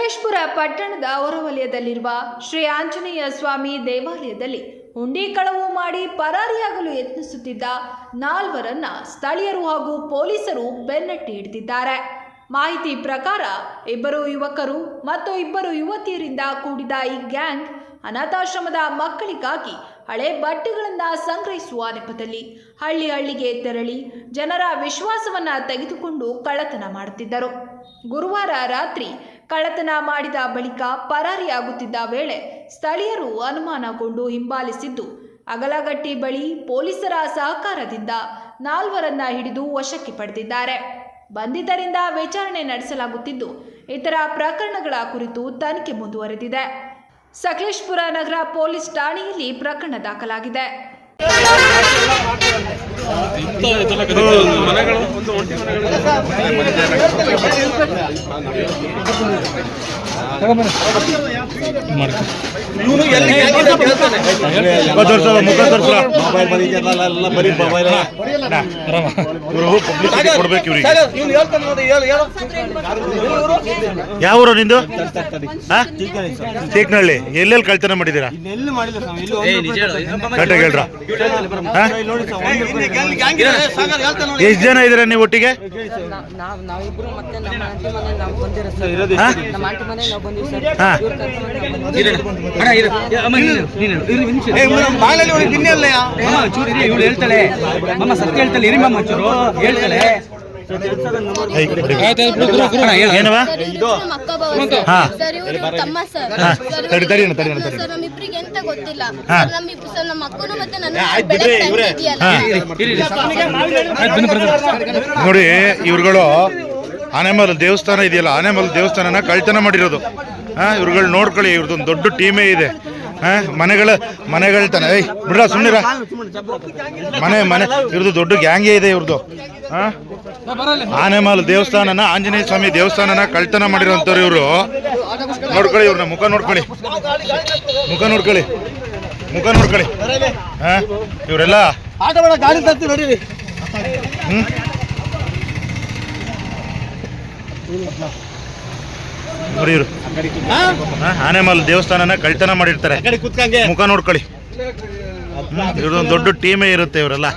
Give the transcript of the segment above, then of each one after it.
ಸಕಲೇಶ್ಪುರ ಪಟ್ಟಣದ ಹೊರವಲಯದಲ್ಲಿರುವ ಶ್ರೀ ಆಂಜನೇಯ ಸ್ವಾಮಿ ದೇವಾಲಯದಲ್ಲಿ ಹುಂಡಿ ಕಳವು ಮಾಡಿ ಪರಾರಿಯಾಗಲು ಯತ್ನಿಸುತ್ತಿದ್ದ ನಾಲ್ವರನ್ನ ಸ್ಥಳೀಯರು ಹಾಗೂ ಪೊಲೀಸರು ಬೆನ್ನಟ್ಟಿ ಹಿಡಿದಿದ್ದಾರೆ. ಮಾಹಿತಿ ಪ್ರಕಾರ, ಇಬ್ಬರು ಯುವಕರು ಮತ್ತು ಇಬ್ಬರು ಯುವತಿಯರಿಂದ ಕೂಡಿದ ಈ ಗ್ಯಾಂಗ್ ಅನಾಥಾಶ್ರಮದ ಮಕ್ಕಳಿಗಾಗಿ ಹಳೆ ಬಟ್ಟೆಗಳನ್ನು ಸಂಗ್ರಹಿಸುವ ನೆಪದಲ್ಲಿ ಹಳ್ಳಿ ಹಳ್ಳಿಗೆ ತೆರಳಿ ಜನರ ವಿಶ್ವಾಸವನ್ನು ತೆಗೆದುಕೊಂಡು ಕಳ್ಳತನ ಮಾಡುತ್ತಿದ್ದರು. ಗುರುವಾರ ರಾತ್ರಿ ಕಳ್ಳತನ ಮಾಡಿದ ಬಳಿಕ ಪರಾರಿಯಾಗುತ್ತಿದ್ದ ವೇಳೆ ಸ್ಥಳೀಯರು ಅನುಮಾನಗೊಂಡು ಹಿಂಬಾಲಿಸಿದ್ದು. ಅಗಲಗಟ್ಟಿ ಬಳಿ ಪೊಲೀಸರ ಸಹಕಾರದಿಂದ ನಾಲ್ವರನ್ನ ಹಿಡಿದು ವಶಕ್ಕೆ ಪಡೆದಿದ್ದಾರೆ. ಬಂಧಿತರಿಂದ ವಿಚಾರಣೆ ನಡೆಸಲಾಗುತ್ತಿದ್ದು, ಇತರ ಪ್ರಕರಣಗಳ ಕುರಿತು ತನಿಖೆ ಮುಂದುವರೆದಿದೆ. ಸಕಲೇಶ್ಪುರ ನಗರ ಪೊಲೀಸ್ ಠಾಣೆಯಲ್ಲಿ ಪ್ರಕರಣ ದಾಖಲಾಗಿದೆ. ಮುಖ ತೋರ್ಸಲ್ಲ ಮುಖ ತೋರ್ಸಲ್ಲ ಮೊಬೈಲ್ ಬಂದಿದ್ದೆಲ್ಲ ಬರೀ ಮೊಬೈಲ್ ಇವರು ಪಬ್ಲಿಸಿಟಿ ಕೊಡ್ಬೇಕು ಇವ್ರಿಗೆ ಯಾವ ಊರು ನಿಂದು? ಚೀಕ್ನಹಳ್ಳಿ ಎಲ್ಲೆಲ್ಲಿ ಕಳ್ತನ ಮಾಡಿದ್ದೀರಾ ಇಲ್ಲ. ಕರೆಕ್ಟಾಗಿ ಹೇಳ್ರ ಎಷ್ಟು ಜನ ಇದ್ದೀರಾ ನೀವು ಒಟ್ಟಿಗೆ ನಾವ್ ನಾವಿಬ್ರು ಮತ್ತೆ ನಮ್ಮ ಆಂಟಿ ಮನೆ ನಾವು ಬಂದಿರೋ ಸರ್ ಇರೋದು ಹಾ? ನಮ್ಮ ಆಂಟಿ ಮನೆ ನಾವು ಬಂದಿವಿ ಸರ್ ಹಾ. ಇವ್ರ ಕರ್ಕೊಂಡ್ ಬಂದು ನಾವು ಬಂದಿವಿ. ಏ, ಇವ್ನು ಬಾಗ್ಲಲ್ಲಿ ಒಂದು ಗಿಣ್ಣೆ ಅಲ್ಲಯ್ಯ? ಇವಳು ಹೇಳ್ತಾಳೆ ಮಮ್ಮ ಸತ್ಯ ಹೇಳ್ತಾಳೆ ಇರಿ ಮಮ್ಮ ಚೂರು ಹೇಳ್ತಾಳೆ ಹೇ, ಈ ಕಡೆ ಬಿಡಿ. ಏನವ ಸರ್ ಇವ್ರು ನಮ್ಮ ಅಕ್ಕ ಬಾವ ಸರ್. ಹಾ. ಸರ್ ಇವರು ತಮ್ಮ ಸರ್ ಹಾ. ಸರ್ ತಡಿ, ತಡಿ ಅಣ್ಣ, ತಡಿ ಅಣ್ಣ, ತಡಿ. ಸರ್ ನಮ್ಮಿಬ್ರಿಗೆ ಎಂತ ಗೊತ್ತಿಲ್ಲ. ಸರ್ ನಮ್ಮ ಅಕ್ಕನು ಮತ್ತೆ ನನ್ನ ಆಯ್ತು ಬೆಳೆ ಬಿಡ್ರಿ, ಇವ್ರೇ. ಇದೆಯಲ್ಲ ಹಾ. ನೋಡಿ ಇವ್ರುಗಳು ಆನೆಮಲ್ ದೇವಸ್ಥಾನ ಇದೆಯಲ್ಲ ಆನೆಮಲ್ ದೇವಸ್ಥಾನನ ಕಳ್ತನ ಮಾಡಿರೋದು. ಹಾ ಇವ್ರುಗಳು ನೋಡ್ಕೊಳ್ಳಿ ಇವ್ರದ್ದೊಂದು ದೊಡ್ಡ ಟೀಮೇ ಇದೆ. ಹಾ ಮನೆಗಳ ತಾನೆ. ಏಯ್ ಬಿಡ್ರ ಸುಮ್ಮನಿರ ಮನೆ ಮನೆ ಇವ್ರದ್ದು ದೊಡ್ಡ ಗ್ಯಾಂಗೇ ಇದೆ ಇವ್ರದ್ದು ಹಾ? ಆನೆಮಲ್ ದೇವಸ್ಥಾನನ ಆಂಜನೇಯ ಸ್ವಾಮಿ ದೇವಸ್ಥಾನನ ಕಳ್ತನ ಮಾಡಿರೋಂಥವ್ರು ಇವರು. ನೋಡ್ಕೊಳ್ಳಿ ಇವ್ರನ್ನ ಮುಖ ನೋಡ್ಕೊಳ್ಳಿ. ಮುಖ ನೋಡ್ಕೊಳ್ಳಿ. ಮುಖ ನೋಡ್ಕೊಳ್ಳಿ. ಹಾ? ಇವರೆಲ್ಲ. ಹ್ಮ್? ನೋಡಿ ಇವ್ರು? ಆನೆಮಲ್ ದೇವಸ್ಥಾನನ ಕಳ್ತನ ಮಾಡಿರ್ತಾರೆ. ಮುಖ ನೋಡ್ಕೊಳ್ಳಿ. ಇವ್ರದೊಂದು ದೊಡ್ಡ ಟೀಮೇ ಇರುತ್ತೆ ಇವರೆಲ್ಲ.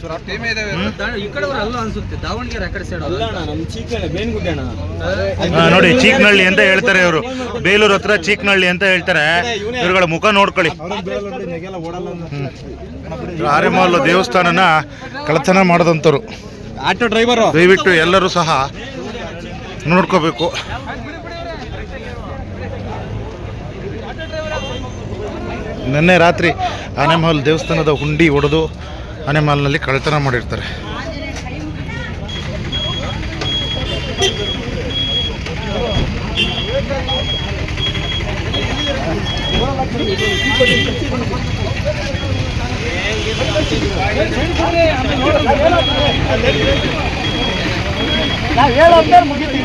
ಈ ಕಡೆ ಅಲ್ಲ ಅನ್ಸುತ್ತೆ. ದಾವಣಗೆರೆ ಆ ಕಡೆ ಸೈಡ್ ಅಲ್ಲ ಅಣ್ಣ, ನಮ್ಮ ಚೀಕಣೆ, ಬೇನ್ಗುಡ್ಡೆ ಅಣ್ಣ. ನೋಡಿ ಚೀಕ್ನಳ್ಳಿ ಅಂತ ಹೇಳ್ತಾರೆ ಇವರು. ಬೇಲೂರು ಹತ್ರ ಚೀಕ್ನಳ್ಳಿ ಅಂತ ಹೇಳ್ತಾರೆ. ಇವರುಗಳ ಮುಖ ನೋಡ್ಕೊಳ್ಳಿ. ಆರೆಮಲ್ ದೇವಸ್ಥಾನನ ಕಳತನ ಮಾಡದಂತರು ಆಟೋ ಡ್ರೈವರ್. ದಯವಿಟ್ಟು ಎಲ್ಲರೂ ಸಹ ನೋಡ್ಕೋಬೇಕು. ನಿನ್ನೆ ರಾತ್ರಿ ಆನೆಮಹಲ್ ದೇವಸ್ಥಾನದ ಹುಂಡಿ ಒಡೆದು ಆನೆಮಹಲ್ನಲ್ಲಿ ಕಳ್ತನ ಮಾಡಿರ್ತಾರೆ. ಹೇಳೋ ಮುಗೀತು.